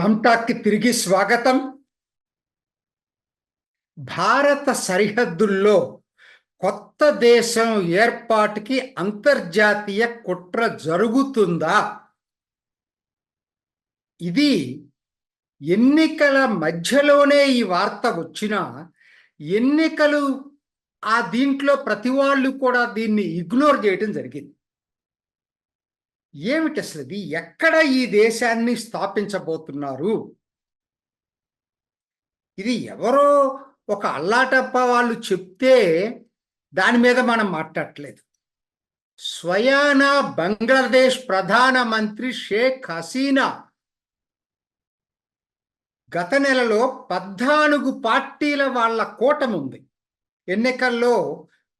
రామ్టాక్కి తిరిగి స్వాగతం. భారత సరిహద్దుల్లో కొత్త దేశం ఏర్పాటుకి అంతర్జాతీయ కుట్ర జరుగుతుందా? ఇది ఎన్నికల మధ్యలోనే ఈ వార్త వచ్చినా ఎన్నికలు ఆ దీంట్లో ప్రతి వాళ్ళు కూడా దీన్ని ఇగ్నోర్ చేయడం జరిగింది. ఏమిటి అసలు ఇది ఎక్కడ ఈ దేశాన్ని స్థాపించబోతున్నారు? ఇది ఎవరో ఒక అల్లాటప్ప వాళ్ళు చెప్తే దాని మీద మనం మాట్లాడట్లేదు. స్వయాన బంగ్లాదేశ్ ప్రధానమంత్రి షేక్ హసీనా గత నెలలో పద్నాలుగు పార్టీల వాళ్ళ కూటమి ఉంది ఎన్నికల్లో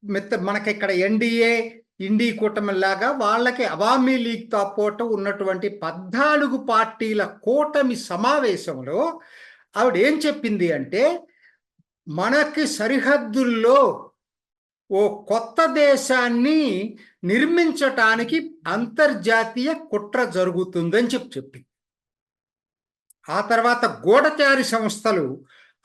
మిత్ర మనకి ఇక్కడ ఎన్డీఏ ఇండి కూటమిలాగా వాళ్ళకి అవామీ లీగ్తో తాపోట ఉన్నటువంటి పద్నాలుగు పార్టీల కూటమి సమావేశంలో ఆవిడ ఏం చెప్పింది అంటే మనకి సరిహద్దుల్లో ఓ కొత్త దేశాన్ని నిర్మించటానికి అంతర్జాతీయ కుట్ర జరుగుతుందని చెప్పి చెప్పింది. ఆ తర్వాత గూఢచారి సంస్థలు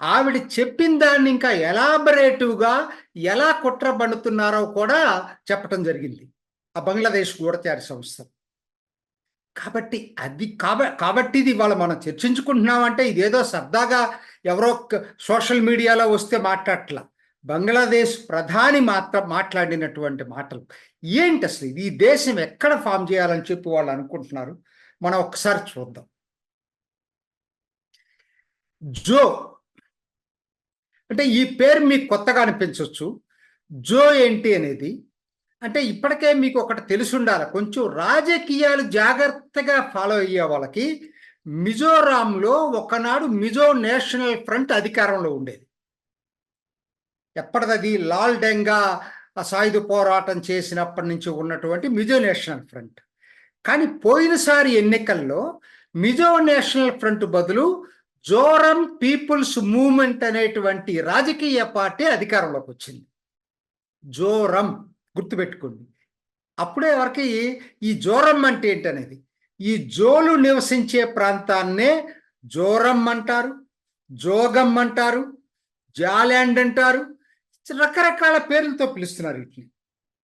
ఆవిడ చెప్పిన దాన్ని ఇంకా ఎలాబరేటివ్గా ఎలా కుట్ర పండుతున్నారో కూడా చెప్పటం జరిగింది. ఆ బంగ్లాదేశ్ గూఢచారి సంస్థ. కాబట్టి అది కాబ కాబట్టి ఇది ఇవాళ మనం చర్చించుకుంటున్నామంటే ఇదేదో సరదాగా ఎవరో సోషల్ మీడియాలో వస్తే మాట్లాడట్లా. బంగ్లాదేశ్ ప్రధాని మాత్రం మాట్లాడినటువంటి మాటలు. ఏంటి అసలు ఈ దేశం ఎక్కడ ఫామ్ చేయాలని చెప్పి వాళ్ళు అనుకుంటున్నారు? మనం ఒకసారి చూద్దాం. జో అంటే ఈ పేరు మీకు కొత్తగా అనిపించవచ్చు జో ఏంటి అనేది అంటే ఇప్పటికే మీకు ఒకటి తెలిసి ఉండాలి. కొంచెం రాజకీయాలు జాగ్రత్తగా ఫాలో అయ్యే వాళ్ళకి మిజోరాంలో ఒకనాడు మిజో నేషనల్ ఫ్రంట్ అధికారంలో ఉండేది. ఎప్పటిదది? లాల్ డెంగా సాయుధ పోరాటం చేసినప్పటి నుంచి ఉన్నటువంటి మిజో నేషనల్ ఫ్రంట్. కానీ పోయినసారి ఎన్నికల్లో మిజో నేషనల్ ఫ్రంట్ బదులు జోరం పీపుల్స్ మూమెంట్ అనేటువంటి రాజకీయ పార్టీ అధికారంలోకి వచ్చింది. జోరం గుర్తుపెట్టుకోండి. అప్పుడే వరకు ఈ జోరం అంటే ఏంటనేది? ఈ జోలు నివసించే ప్రాంతాన్నే జోరం అంటారు జోగం అంటారు జాలాండ్ అంటారు. రకరకాల పేర్లతో పిలుస్తున్నారు వీటిని.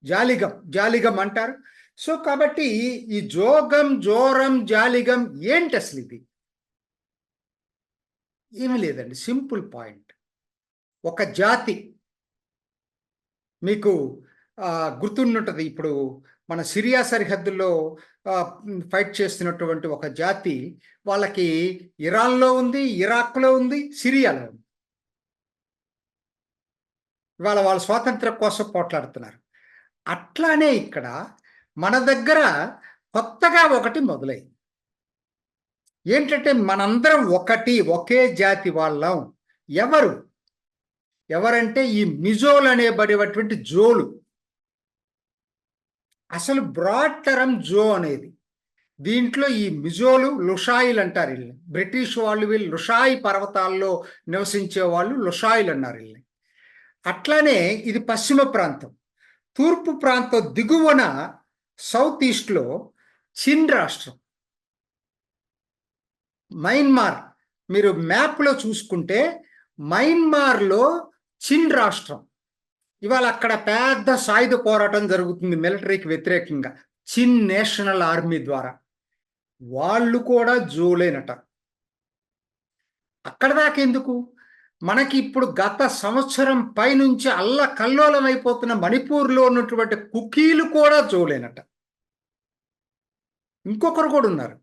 జాలిగం జాలిగం అంటారు. సో కాబట్టి ఈ జోగం జోరం జాలిగం ఏంటి అసలు ఇది? ఏమీ లేదండి. Simple point. ఒక జాతి మీకు గుర్తుండుంటుంది. ఇప్పుడు మన సిరియా సరిహద్దుల్లో ఫైట్ చేస్తున్నటువంటి ఒక జాతి వాళ్ళకి ఇరాన్లో ఉంది ఇరాక్లో ఉంది సిరియాలో ఉంది. ఇవాళ వాళ్ళ స్వాతంత్రం కోసం పోట్లాడుతున్నారు. అట్లానే ఇక్కడ మన దగ్గర కొత్తగా ఒకటి మొదలైంది. ఏంటంటే మనందరం ఒకటి ఒకే జాతి వాళ్ళం. ఎవరు? ఎవరంటే ఈ మిజోలు అనేబడేటువంటి జోలు. అసలు బ్రాడ్ టర్మ్ జో అనేది. దీంట్లో ఈ మిజోలు లుషాయిలు అంటారు వీళ్ళని. బ్రిటిష్ వాళ్ళు వీళ్ళు లుషాయి పర్వతాల్లో నివసించే వాళ్ళు లుషాయిలు అన్నారు వీళ్ళని. అట్లానే ఇది పశ్చిమ ప్రాంతం. తూర్పు ప్రాంతం దిగువన సౌత్ ఈస్ట్లో చిన్ రాష్ట్రం. మైన్మార్ మీరు మ్యాప్లో చూసుకుంటే మైన్మార్లో చిన్ రాష్ట్రం. ఇవాళ అక్కడ పెద్ద సాయుధ పోరాటం జరుగుతుంది మిలిటరీకి వ్యతిరేకంగా. చిన్ నేషనల్ ఆర్మీ ద్వారా. వాళ్ళు కూడా జోలేనట. అక్కడ దాకా ఎందుకు? మనకి ఇప్పుడు గత సంవత్సరం పైనుంచి అల్ల కల్లోలం అయిపోతున్న మణిపూర్లో ఉన్నటువంటి కుకీలు కూడా జోలేనట. ఇంకొకరు కూడా ఉన్నారు.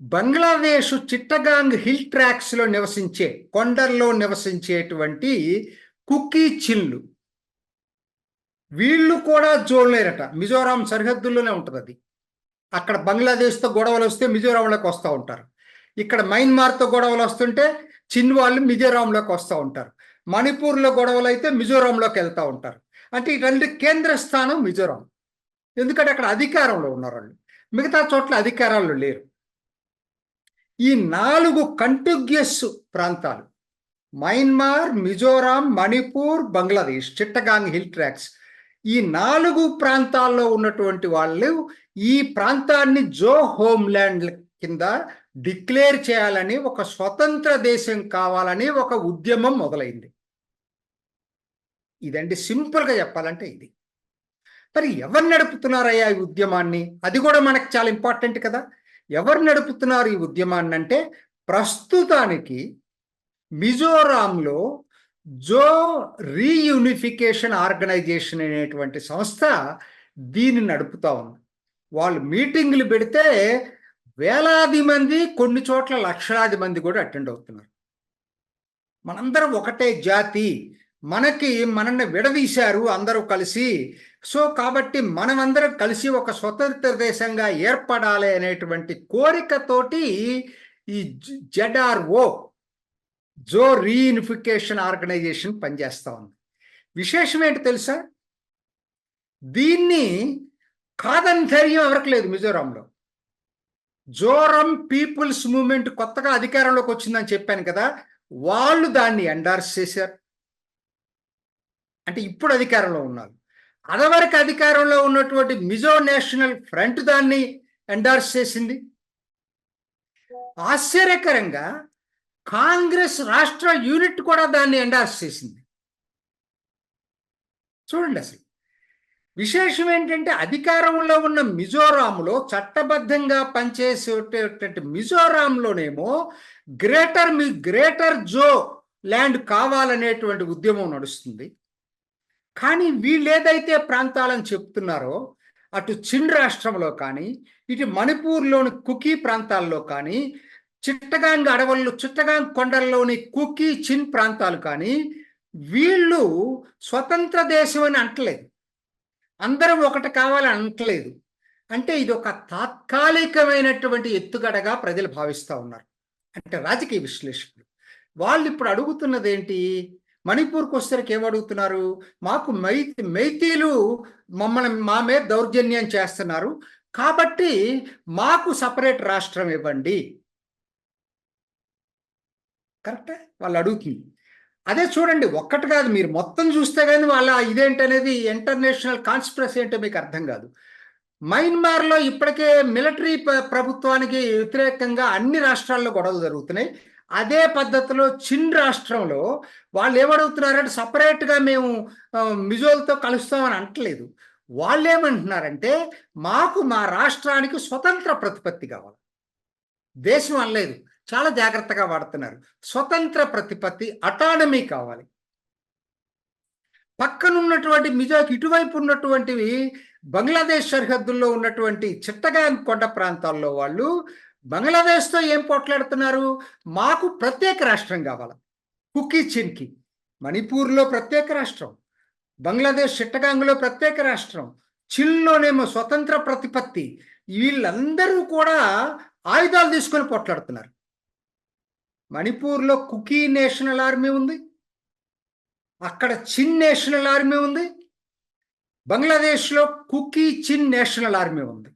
బంగ్లాదేశ్ చిట్టగాంగ్ హిల్ ట్రాక్స్లో నివసించే కొండల్లో నివసించేటువంటి కుకీ చిన్లు వీళ్ళు కూడా జోడలేరట మిజోరాం సరిహద్దుల్లోనే ఉంటుంది అది. అక్కడ బంగ్లాదేశ్తో గొడవలు వస్తే మిజోరాంలోకి వస్తూ ఉంటారు. ఇక్కడ మయన్మార్తో గొడవలు వస్తుంటే చిన్ వాళ్ళు మిజోరాంలోకి వస్తూ ఉంటారు. మణిపూర్లో గొడవలు అయితే మిజోరాంలోకి వెళ్తూ ఉంటారు. అంటే ఇటువంటి కేంద్ర స్థానం మిజోరాం. ఎందుకంటే అక్కడ అధికారంలో ఉన్నారు వాళ్ళు మిగతా చోట్ల అధికారాలు లేరు. ఈ నాలుగు కంటిగ్యస్ ప్రాంతాలు. Myanmar Mizoram Manipur Bangladesh Chittagong hill tracts. ఈ నాలుగు ప్రాంతాల్లో ఉన్నటువంటి వాళ్ళు ఈ ప్రాంతాన్ని జో హోమ్ల్యాండ్ కింద డిక్లేర్ చేయాలని ఒక స్వతంత్ర దేశం కావాలని ఒక ఉద్యమం మొదలైంది. ఇదండి సింపుల్గా చెప్పాలంటే ఇది. మరి ఎవరు నడుపుతున్నారయ్యా ఈ ఉద్యమాన్ని? అది కూడా మనకు చాలా ఇంపార్టెంట్ కదా. ఎవరు నడుపుతున్నారు ఈ ఉద్యమాన్ని అంటే ప్రస్తుతానికి మిజోరాంలో జో రీయూనిఫికేషన్ ఆర్గనైజేషన్ అనేటువంటి సంస్థ దీన్ని నడుపుతా ఉంది. వాళ్ళు మీటింగులు పెడితే వేలాది మంది కొన్ని చోట్ల లక్షలాది మంది కూడా అటెండ్ అవుతున్నారు. మనందరం ఒకటే జాతి. మనకి మనల్ని విడదీశారు అందరూ కలిసి. సో కాబట్టి మనమందరం కలిసి ఒక స్వతంత్ర దేశంగా ఏర్పడాలి అనేటువంటి కోరికతోటి ఈ జెడ్ఆర్ఓ జో రీయూనిఫికేషన్ ఆర్గనైజేషన్ పనిచేస్తూ ఉంది. విశేషం ఏంటి తెలుసా? దీన్ని కాదని ధైర్యం ఎవరికి లేదు మిజోరాంలో. జోరం పీపుల్స్ మూవ్మెంట్ కొత్తగా అధికారంలోకి వచ్చిందని చెప్పాను కదా వాళ్ళు దాన్ని ఎండార్స్ చేశారు. అంటే ఇప్పుడు అధికారంలో ఉన్నారు. అదవరకు అధికారంలో ఉన్నటువంటి మిజో నేషనల్ ఫ్రంట్ దాన్ని ఎండార్స్ చేసింది. ఆశ్చర్యకరంగా కాంగ్రెస్ రాష్ట్ర యూనిట్ కూడా దాన్ని ఎండార్స్ చేసింది. చూడండి అసలు. విశేషం ఏంటంటే అధికారంలో ఉన్న మిజోరాంలో చట్టబద్ధంగా పనిచేసేటటువంటి మిజోరాంలోనేమో గ్రేటర్ మీ గ్రేటర్ జో ల్యాండ్ కావాలనేటువంటి ఉద్యమం నడుస్తుంది. కానీ వీళ్ళు ఏదైతే ప్రాంతాలను చెప్తున్నారో అటు చిన్ రాష్ట్రంలో కానీ ఇటు మణిపూర్లోని కుకీ ప్రాంతాల్లో కానీ చిట్టగాంగ్ అడవుల్లో చిట్టగాంగ్ కొండల్లోని కుకీ చిన్ ప్రాంతాలు కానీ వీళ్ళు స్వతంత్ర దేశం అని అంటలేదు. అందరం ఒకటి కావాలని అంటలేదు. అంటే ఇది ఒక తాత్కాలికమైనటువంటి ఎత్తుగడగా ప్రజలు భావిస్తూ ఉన్నారు. అంటే రాజకీయ విశ్లేషకులు. వాళ్ళు ఇప్పుడు అడుగుతున్నది ఏంటి మణిపూర్కి వచ్చేసరికి ఏమడుగుతున్నారు? మాకు మై మైతీలు మమ్మల్ని మా మీద దౌర్జన్యం చేస్తున్నారు. కాబట్టి మాకు సపరేట్ రాష్ట్రం ఇవ్వండి. కరెక్టే? వాళ్ళు అడుగుతుంది అదే చూడండి ఒక్కటి కాదు మీరు మొత్తం చూస్తే కానీ వాళ్ళ ఇదేంటనేది ఇంటర్నేషనల్ కాన్స్పిరసీ ఏంటో మీకు అర్థం కాదు. మయన్మార్లో ఇప్పటికే మిలిటరీ ప్రభుత్వానికి వ్యతిరేకంగా అన్ని రాష్ట్రాల్లో గొడవలు జరుగుతున్నాయి. అదే పద్ధతిలో చిన్ రాష్ట్రంలో వాళ్ళు ఏమడుగుతున్నారంటే సపరేట్గా మేము మిజోల్తో కలుస్తామని అంటలేదు వాళ్ళు ఏమంటున్నారంటే మాకు మా రాష్ట్రానికి స్వతంత్ర ప్రతిపత్తి కావాలి. దేశం అనలేదు. చాలా జాగ్రత్తగా వాడుతున్నారు. స్వతంత్ర ప్రతిపత్తి అటానమీ కావాలి. పక్కనున్నటువంటి మిజోకి ఇటువైపు ఉన్నటువంటివి బంగ్లాదేశ్ సరిహద్దుల్లో ఉన్నటువంటి చిట్టగాన్ కొండ ప్రాంతాల్లో వాళ్ళు బంగ్లాదేశ్తో ఏం పోట్లాడుతున్నారు? మాకు ప్రత్యేక రాష్ట్రం కావాలి. కుకీ చిన్కి. మణిపూర్లో ప్రత్యేక రాష్ట్రం. బంగ్లాదేశ్ చిట్టగాంగ్లో ప్రత్యేక రాష్ట్రం. చిల్లోనేమో స్వతంత్ర ప్రతిపత్తి. వీళ్ళందరూ కూడా ఆయుధాలు తీసుకొని పోట్లాడుతున్నారు. మణిపూర్లో కుకీ నేషనల్ ఆర్మీ ఉంది. అక్కడ చిన్ నేషనల్ ఆర్మీ ఉంది. బంగ్లాదేశ్లో కుకీ చిన్ నేషనల్ ఆర్మీ ఉంది.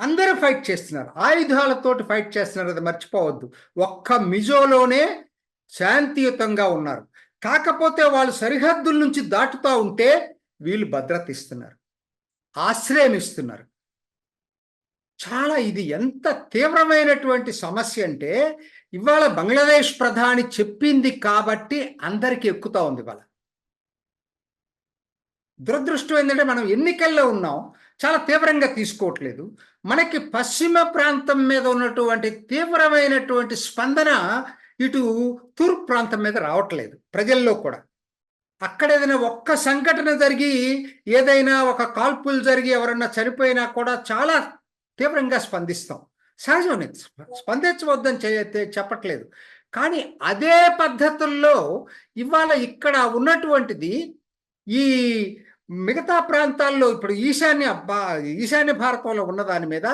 అందరూ ఫైట్ చేస్తున్నారు. ఆయుధాలతోటి ఫైట్ చేస్తున్నారు అది మర్చిపోవద్దు. ఒక్క మిజోలోనే శాంతియుతంగా ఉన్నారు. కాకపోతే వాళ్ళు సరిహద్దుల నుంచి దాటుతూ ఉంటే వీళ్ళు భద్రత ఇస్తున్నారు. ఆశ్రయం ఇస్తున్నారు. చాలా ఇది ఎంత తీవ్రమైనటువంటి సమస్య అంటే ఇవాళ బంగ్లాదేశ్ ప్రధాని చెప్పింది కాబట్టి అందరికీ ఎక్కుతా ఉంది ఇవాళ. దురదృష్టం ఏంటంటే మనం ఎన్నికల్లో ఉన్నాం. చాలా తీవ్రంగా తీసుకోవట్లేదు. మనకి పశ్చిమ ప్రాంతం మీద ఉన్నటువంటి తీవ్రమైనటువంటి స్పందన ఇటు తూర్పు ప్రాంతం మీద రావట్లేదు ప్రజల్లో కూడా. అక్కడ ఏదైనా ఒక్క సంఘటన జరిగి ఏదైనా ఒక కాల్పులు జరిగి ఎవరన్నా చనిపోయినా కూడా చాలా తీవ్రంగా స్పందిస్తాం. సహజమే స్పందించవద్దని చెప్పట్లేదు. కానీ అదే పద్ధతుల్లో ఇవాళ ఇక్కడ ఉన్నటువంటిది ఈ మిగతా ప్రాంతాల్లో ఇప్పుడు ఈశాన్య ఈశాన్య భారతంలో ఉన్న దాని మీద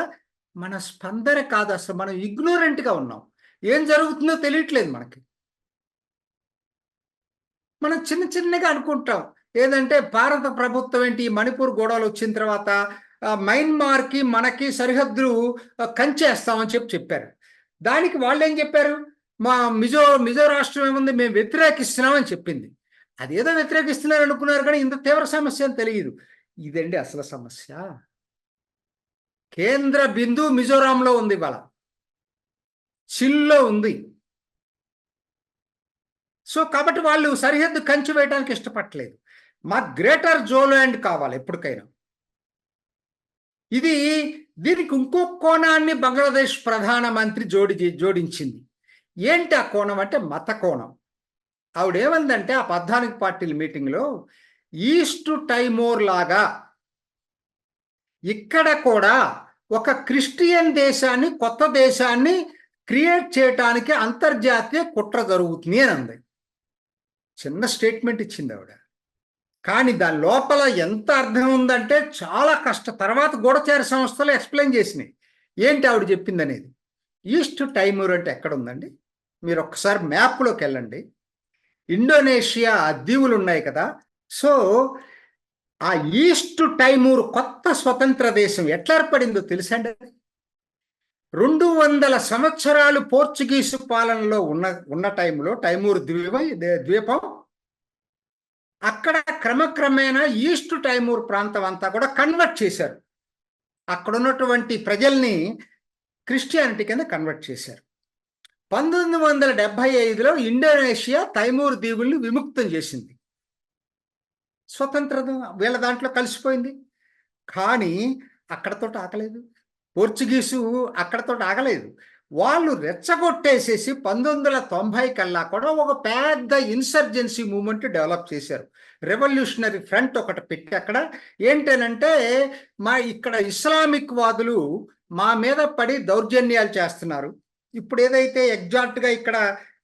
మన స్పందన కాదు అసలు. మనం ఇగ్నోరెంట్గా ఉన్నాం. ఏం జరుగుతుందో తెలియట్లేదు మనకి. మనం చిన్న చిన్నగా అనుకుంటాం. ఏదంటే భారత ప్రభుత్వం ఏంటి? మణిపూర్ గొడవలు వచ్చిన తర్వాత మయన్మార్కి మనకి సరిహద్దులు కంచేస్తామని చెప్పి చెప్పారు. దానికి వాళ్ళు ఏం చెప్పారు? మా మిజో మిజో రాష్ట్రం ఏముంది? మేము వ్యతిరేకిస్తున్నామని చెప్పింది. అదేదో వ్యతిరేకిస్తున్నారు అనుకున్నారు కానీ ఇంత తీవ్ర సమస్య అని తెలియదు. ఇదండి అసలు సమస్య. కేంద్ర బిందు మిజోరాంలో ఉంది ఇవాళ. చిల్లో ఉంది. సో కాబట్టి వాళ్ళు సరిహద్దు కంచి వేయడానికి ఇష్టపడలేదు మా గ్రేటర్ జోలాండ్ కావాలి ఎప్పటికైనా. ఇది దీనికి ఇంకో కోణాన్ని బంగ్లాదేశ్ ప్రధానమంత్రి జోడి జోడించింది. ఏంటి ఆ కోణం అంటే మత కోణం. ఆవిడేమందంటే ఆ పద్నాలుగు పార్టీల మీటింగ్లో ఈస్ట్ టైమోర్ లాగా ఇక్కడ కూడా ఒక క్రిస్టియన్ దేశాన్ని కొత్త దేశాన్ని క్రియేట్ చేయటానికి అంతర్జాతీయ కుట్ర జరుగుతుంది అని అంది. చిన్న స్టేట్మెంట్ ఇచ్చింది ఆవిడ. కానీ దాని లోపల ఎంత అర్థం ఉందంటే చాలా కష్ట. తర్వాత గూఢచారి సంస్థలు ఎక్స్ప్లెయిన్ చేసినాయి. ఏంటి ఆవిడ చెప్పింది అనేది ఈస్ట్ టైమూర్ అంటే ఎక్కడ ఉందండి? మీరు ఒక్కసారి మ్యాప్లోకి వెళ్ళండి. ఇండోనేషియా దీవులు ఉన్నాయి కదా. సో ఆ ఈస్ట్ టైమూర్ కొత్త స్వతంత్ర దేశం ఎట్లా ఏర్పడిందో తెలుసండి? రెండు వందల సంవత్సరాలు పోర్చుగీసు పాలనలో ఉన్న ఉన్న టైంలో టైమూర్ ద్వీపం ద్వీపం. అక్కడ క్రమక్రమేణా ఈస్ట్ టైమూర్ ప్రాంతం అంతా కూడా కన్వర్ట్ చేశారు. అక్కడ ఉన్నటువంటి ప్రజల్ని క్రిస్టియానిటీ కింద కన్వర్ట్ చేశారు. పంతొమ్మిది వందల డెబ్బై ఐదులో ఇండోనేషియా తైమూర్ దీవుల్ని విముక్తం చేసింది. స్వతంత్రం వీళ్ళ దాంట్లో కలిసిపోయింది. కానీ అక్కడతో ఆగలేదు పోర్చుగీసు అక్కడతో ఆగలేదు. వాళ్ళు రెచ్చగొట్టేసేసి పంతొమ్మిది వందల తొంభై కల్లా కూడా ఒక పెద్ద ఇన్సర్జెన్సీ మూమెంట్ డెవలప్ చేశారు. రెవల్యూషనరీ ఫ్రంట్ ఒకటి పెట్టి అక్కడ. ఏంటనంటే మా ఇక్కడ ఇస్లామిక్ వాదులు మా మీద పడి దౌర్జన్యాలు చేస్తున్నారు. ఇప్పుడు ఏదైతే ఎగ్జాక్ట్గా ఇక్కడ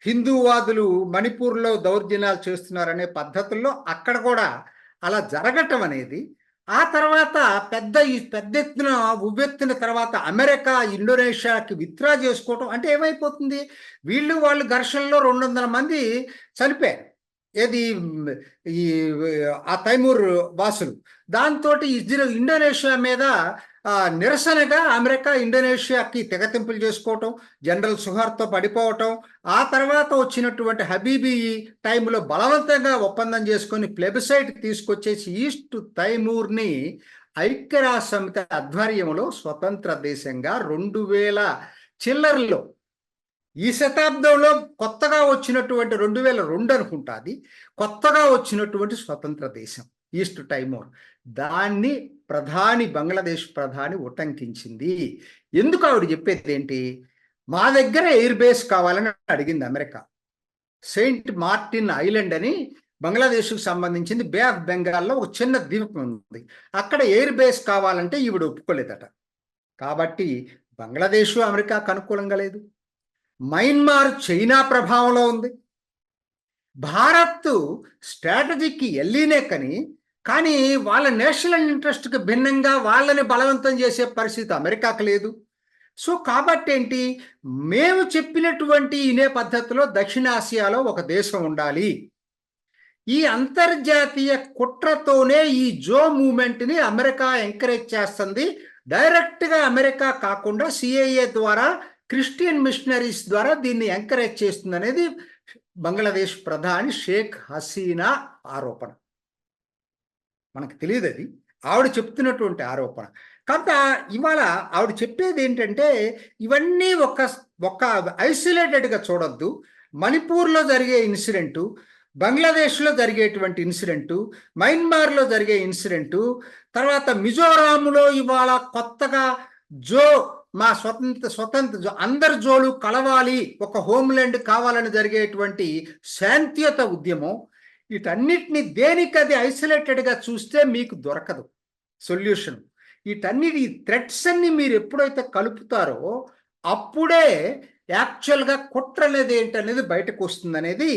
హిందూవాదులు మణిపూర్లో దౌర్జన్యాలు చేస్తున్నారనే పద్ధతుల్లో అక్కడ కూడా అలా జరగటం అనేది ఆ తర్వాత పెద్ద ఈ పెద్ద ఎత్తున ఉవ్వెత్తిన తర్వాత అమెరికా ఇండోనేషియాకి విత్డ్రా చేసుకోవటం అంటే ఏమైపోతుంది? వీళ్ళు వాళ్ళు ఘర్షణలో రెండు వందల మంది చనిపోయారు. ఏది? ఈ ఆ తైమూర్ వాసులు. దాంతో ఇజ్రాయల్ ఇండోనేషియా మీద నిరసనగా అమెరికా ఇండోనేషియాకి తెగతింపులు చేసుకోవటం జనరల్ సుహార్తో పడిపోవటం ఆ తర్వాత వచ్చినటువంటి హబీబీ టైంలో బలవంతంగా ఒప్పందం చేసుకొని ప్లెబిసైట్ తీసుకొచ్చేసి ఈస్ట్ తైమూర్ని ఐక్యరాజ్య సమితి ఆధ్వర్యంలో స్వతంత్ర దేశంగా రెండు వేల చిల్లర్లో ఈ శతాబ్దంలో కొత్తగా వచ్చినటువంటి రెండు వేల రెండు అనుకుంటా అది కొత్తగా వచ్చినటువంటి స్వతంత్ర దేశం ఈస్ట్ టైమూర్ దాన్ని ప్రధాని బంగ్లాదేశ్ ప్రధాని ఉటంకించింది. ఎందుకు ఆవిడ చెప్పేది ఏంటి? మా దగ్గర ఎయిర్ బేస్ కావాలని అడిగింది అమెరికా. సెయింట్ మార్టిన్ ఐలాండ్ అని బంగ్లాదేశ్కు సంబంధించింది బే ఆఫ్ బెంగాల్లో ఒక చిన్న ద్వీపం ఉంది. అక్కడ ఎయిర్ బేస్ కావాలంటే ఈవిడ ఒప్పుకోలేదట. కాబట్టి బంగ్లాదేశ్ అమెరికాకు అనుకూలంగా లేదు. మయన్మార్ చైనా ప్రభావంలో ఉంది. భారత్ స్ట్రాటజీకి ఎల్లీనే కానీ కానీ వాళ్ళ నేషనల్ ఇంట్రెస్ట్కి భిన్నంగా వాళ్ళని బలవంతం చేసే పరిస్థితి అమెరికాకు లేదు. సో కాబట్టి ఏంటి మేము చెప్పినటువంటి ఇనే పద్ధతిలో దక్షిణాసియాలో ఒక దేశం ఉండాలి. ఈ అంతర్జాతీయ కుట్రతోనే ఈ జో మూమెంట్ని అమెరికా ఎంకరేజ్ చేస్తుంది. డైరెక్ట్గా అమెరికా కాకుండా సిఐఏ ద్వారా క్రిస్టియన్ మిషనరీస్ ద్వారా దీన్ని ఎంకరేజ్ చేస్తుంది అనేది బంగ్లాదేశ్ ప్రధాని షేక్ హసీనా ఆరోపణ. మనకు తెలియదు అది ఆవిడ చెప్తున్నటువంటి ఆరోపణ. కనుక ఇవాళ ఆవిడ చెప్పేది ఏంటంటే ఇవన్నీ ఒక ఒక ఐసోలేటెడ్గా చూడొద్దు. మణిపూర్లో జరిగే ఇన్సిడెంటు బంగ్లాదేశ్లో జరిగేటువంటి ఇన్సిడెంటు మయన్మార్లో జరిగే ఇన్సిడెంటు తర్వాత మిజోరాంలో ఇవాళ కొత్తగా జో మా స్వతంత్ర స్వతంత్ర అందరి జోలు కలవాలి ఒక హోమ్ల్యాండ్ కావాలని జరిగేటువంటి శాంతియుత ఉద్యమం. వీటన్నిటిని దేనికది ఐసోలేటెడ్గా చూస్తే మీకు దొరకదు. సొల్యూషన్. వీటన్నిటి థ్రెట్స్ అన్ని మీరు ఎప్పుడైతే కలుపుతారో అప్పుడే యాక్చువల్గా కుట్ర అనేది ఏంటనేది బయటకు వస్తుంది అనేది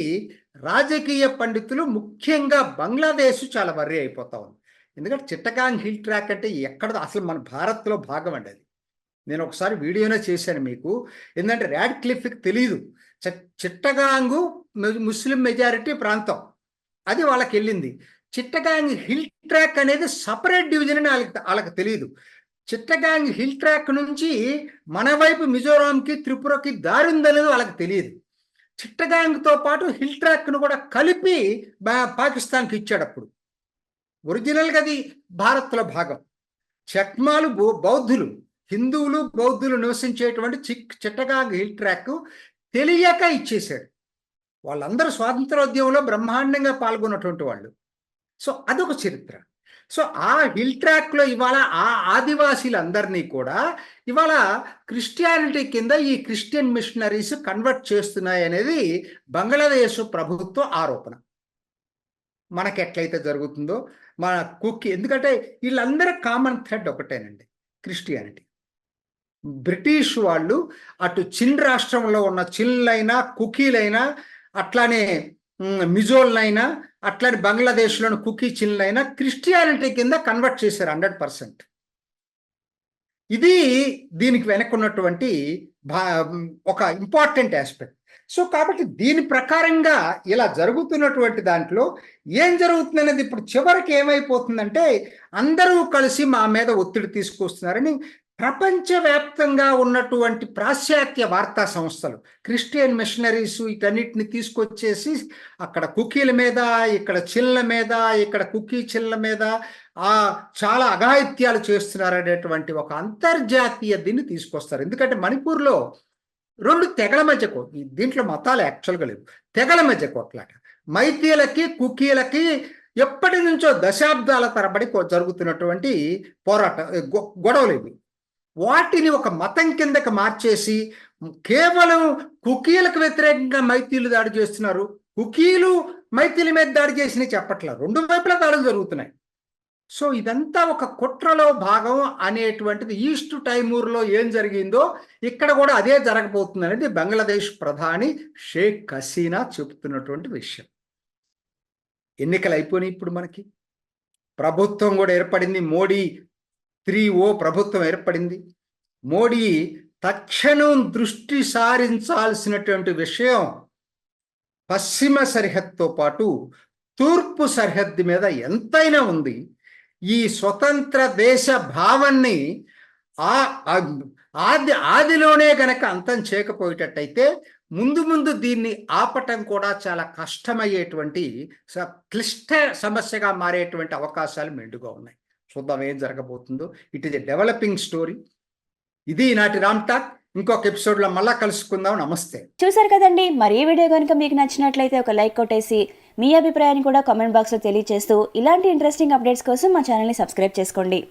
రాజకీయ పండితులు ముఖ్యంగా బంగ్లాదేశ్ చాలా వర్రీ అయిపోతా ఉంది. ఎందుకంటే చిట్టగాంగ్ హిల్ ట్రాక్ అంటే ఎక్కడ అసలు మన భారత్లో భాగం అండి అది. నేను ఒకసారి వీడియోనే చేశాను మీకు. ఎందుకంటే ర్యాడ్ క్లిఫ్కి తెలియదు చిట్టగాంగు ముస్లిం మెజారిటీ ప్రాంతం. అది వాళ్ళకి వెళ్ళింది చిట్టగాంగ్ హిల్ ట్రాక్ అనేది సపరేట్ డివిజన్ అని వాళ్ళకి వాళ్ళకి తెలియదు చిట్టగాంగ్ హిల్ ట్రాక్ నుంచి మన వైపు మిజోరాంకి త్రిపురకి దారి ఉందనేది వాళ్ళకి తెలియదు చిట్టగాంగ్తో పాటు హిల్ ట్రాక్ను కూడా కలిపి పాకిస్తాన్కి ఇచ్చాడు అప్పుడు ఒరిజినల్గా అది భారత్లో భాగం. చక్మాలు బౌద్ధులు హిందువులు బౌద్ధులు నివసించేటువంటి చిక్ చిట్టగాంగ్ హిల్ ట్రాక్ తెలియక ఇచ్చేశాడు వాళ్ళందరూ స్వాతంత్రోద్యమంలో బ్రహ్మాండంగా పాల్గొన్నటువంటి వాళ్ళు. సో అదొక చరిత్ర. సో ఆ హిల్ ట్రాక్లో ఇవాళ ఆ ఆదివాసీలందరినీ కూడా ఇవాళ క్రిస్టియానిటీ కింద ఈ క్రిస్టియన్ మిషనరీస్ కన్వర్ట్ చేస్తున్నాయి అనేది బంగ్లాదేశ్ ప్రభుత్వ ఆరోపణ. మనకి ఎట్లయితే జరుగుతుందో మన కుక్కి ఎందుకంటే వీళ్ళందరూ కామన్ థ్రెడ్ ఒకటేనండి క్రిస్టియానిటీ. బ్రిటిష్ వాళ్ళు అటు చిన్ రాష్ట్రంలో ఉన్న చిన్లైనా కుకీలైనా అట్లానే మ్, మిజోల్నైనా అట్లానే బంగ్లాదేశ్లోని కుకీ చిన్లైనా క్రిస్టియానిటీ కింద కన్వర్ట్ చేశారు హండ్రెడ్ పర్సెంట్. ఇది దీనికి వెనక్కున్నటువంటి భా ఒక ఇంపార్టెంట్ ఆస్పెక్ట్. సో కాబట్టి దీని ప్రకారంగా ఇలా జరుగుతున్నటువంటి దాంట్లో ఏం జరుగుతుందనేది ఇప్పుడు చివరికి ఏమైపోతుందంటే అందరూ కలిసి మా మీద ఒత్తిడి తీసుకొస్తున్నారని ప్రపంచవ్యాప్తంగా ఉన్నటువంటి పాశ్చాత్య వార్తా సంస్థలు క్రిస్టియన్ మిషనరీస్ వీటన్నిటిని తీసుకొచ్చేసి అక్కడ కుకీల మీద ఇక్కడ చిల్ల మీద ఇక్కడ కుకీ చిల్ల మీద ఆ చాలా అఘాయిత్యాలు చేస్తున్నారనేటువంటి ఒక అంతర్జాతీయ దీన్ని తీసుకొస్తారు. ఎందుకంటే మణిపూర్లో రెండు తెగల మధ్యకో ఈ దీంట్లో మతాలు యాక్చువల్గా లేవు. తెగల మధ్య కొట్లాట. మైతీలకి కుకీలకి ఎప్పటి నుంచో దశాబ్దాల తరబడి జరుగుతున్నటువంటి పోరాట గొడవలు ఇవి. వాటిని ఒక మతం కిందకి మార్చేసి కేవలం కుకీలకు వ్యతిరేకంగా మైతీలు దాడి చేస్తున్నారు. కుకీలు మైతీల మీద దాడి చేసినవి చెప్పట్లేదు. రెండు వైపులా దాడులు జరుగుతున్నాయి. సో ఇదంతా ఒక కుట్రలో భాగం అనేటువంటిది ఈస్ట్ టైమూర్లో ఏం జరిగిందో ఇక్కడ కూడా అదే జరగబోతుంది అనేది బంగ్లాదేశ్ ప్రధాని షేక్ హసీనా చెబుతున్నటువంటి విషయం. ఎన్నికలు అయిపోయినాయి ఇప్పుడు మనకి. ప్రభుత్వం కూడా ఏర్పడింది. మోడీ త్రీ ఓ ప్రభుత్వం ఏర్పడింది. మోడీ తక్షణం దృష్టి సారించాల్సినటువంటి విషయం పశ్చిమ సరిహద్దుతో పాటు తూర్పు సరిహద్దు మీద ఎంతైనా ఉంది. ఈ స్వతంత్ర దేశ భావాన్ని ఆ ఆది ఆదిలోనే గనక అంతం చేయకపోయేటట్టయితే ముందు ముందు దీన్ని ఆపటం కూడా చాలా కష్టమయ్యేటువంటి క్లిష్ట సమస్యగా మారేటువంటి అవకాశాలు మెండుగా ఉన్నాయి. చూద్దాం ఏం జరగబోతుందో. It is a developing story ఇది ఈనాటి రామ్ టాక్. ఇంకొక ఎపిసోడ్లో మళ్ళా కలుసుకుందాం. నమస్తే. చూసారు కదండి. మరి ఈ వీడియో కనుక మీకు నచ్చినట్లయితే ఒక లైక్ కొట్టేసి మీ అభిప్రాయాన్ని కూడా కామెంట్ బాక్స్లో తెలియజేస్తూ ఇలాంటి ఇంట్రెస్టింగ్ అప్డేట్స్ కోసం మా ఛానల్ని సబ్స్క్రైబ్ చేసుకోండి.